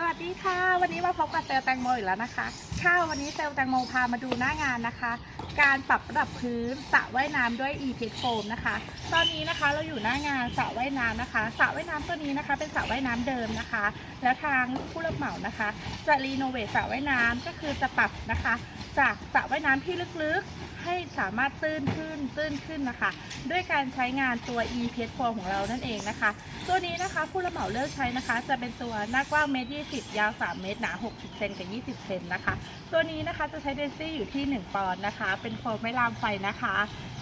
สวัสดีค่ะ วันนี้มาพบกับเซลแตงโมอีกแล้วนะคะ ค่ะวันนี้เซลแตงโมพามาดูหน้างานนะคะ การปรับระดับพื้นสระว่ายน้ำด้วย e p e t Foam นะคะ ตอนนี้นะคะเราอยู่หน้างานสระว่ายน้ำนะคะสระว่ายน้ำตัวนี้นะคะ เป็นสระว่ายน้ำเดิมนะคะ แล้วทางผู้รับเหมานะคะ จะรีโนเวทสระว่ายน้ำก็คือจะปรับนะคะ จากสระว่ายน้ำที่ลึกๆ ให้สามารถตื้นขึ้นตื้นขึ้นนะคะ ด้วยการใช้งานตัว e p e t Foam ของเรานั่นเองนะคะ ตัวนี้นะคะผู้รับเหมาเลือกใช้นะคะ จะเป็นตัวหน้ากว้างเมตรยี่สิบยาว 3 เมตร หนา 60 เซนกับ 20 เซนนะคะ ตัวนี้นะคะจะใช้เดนซิตี้อยู่ที่ 1 ปอนด์นะคะ เป็นโฟมไม่ลามไฟนะคะ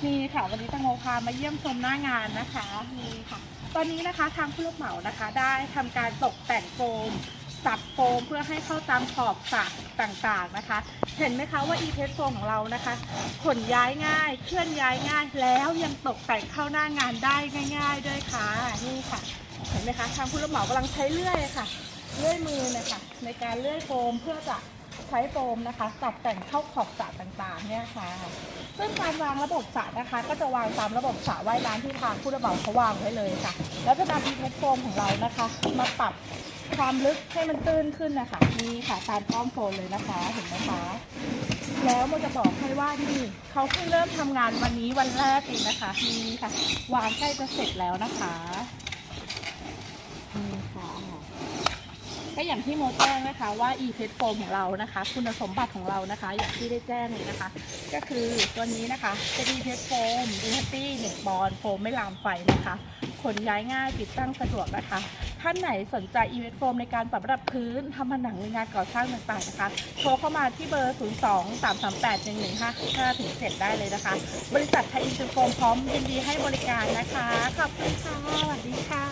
นี่ค่ะวันนี้ตังโมพามาเยี่ยมชมหน้างานนะคะนี่ค่ะ ตอนนี้นะคะทางผู้รับเหมานะคะ ได้ทำการตกแต่งโฟม สับโฟมเพื่อให้เข้าตามขอบสระต่างๆนะคะ เห็นไหมคะว่า e p e t Foam ของเรานะคะ ขนย้ายง่าย เคลื่อนย้ายง่าย แล้วยังตกแต่งเข้าหน้างานได้ง่าย ๆ ด้วยค่ะ นี่ค่ะ เห็นไหมคะ ทางผู้รับเหมากำลังใช้เลื่อยค่ะ เลื่อยมือนะคะในการเลื่อยโฟมเพื่อจะ ใช้โฟมนะคะตัดแต่งเข้าขอบสระต่างๆเนี่ยค่ะ ซึ่งการวางระบบสระนะคะ ก็จะวางตามระบบสระว่ายน้ำที่ทางผู้รับเหมาเขาวางไว้เลยค่ะ แล้วจะนำอีเพชโฟมของเรานะคะ มาปรับความลึกให้มันตื้นขึ้นนะคะนี่ค่ะตามก้อมโฟมเลยนะคะเห็นไหมคะแล้วโมจะบอกให้ว่านี่เขาเพิ่งเริ่มทำงานวันนี้วันแรกเองนะคะนี่ค่ะ วางใกล้จะเสร็จแล้วนะคะนี่ค่ะ ก็อย่างที่โมแจ้งนะคะว่า e p e t Foam ของเรานะคะ คุณสมบัติของเรานะคะ อย่างที่ได้แจ้งเลยนะคะ ก็คือตัวนี้นะคะเป็น e p e t Foam d u r a t y 1ปอนโฟมไม่ลามไฟนะคะขนย้ายง่ายติดตั้งสะดวกนะคะ ท่านไหนสนใจ e v e t Foam ในการปรับระดับพื้นทำผนังในงานก่อสร้างต่างๆนะคะโทรเข้ามาที่เบอร์ 0 2 3 3 8 1 1 5 5ถึง7ได้เลยนะคะ บริษัทไทยอินเตอร์โฟมพร้อมยินดีให้บริการนะคะขอบคุณค่ะสวัสดีค่ะ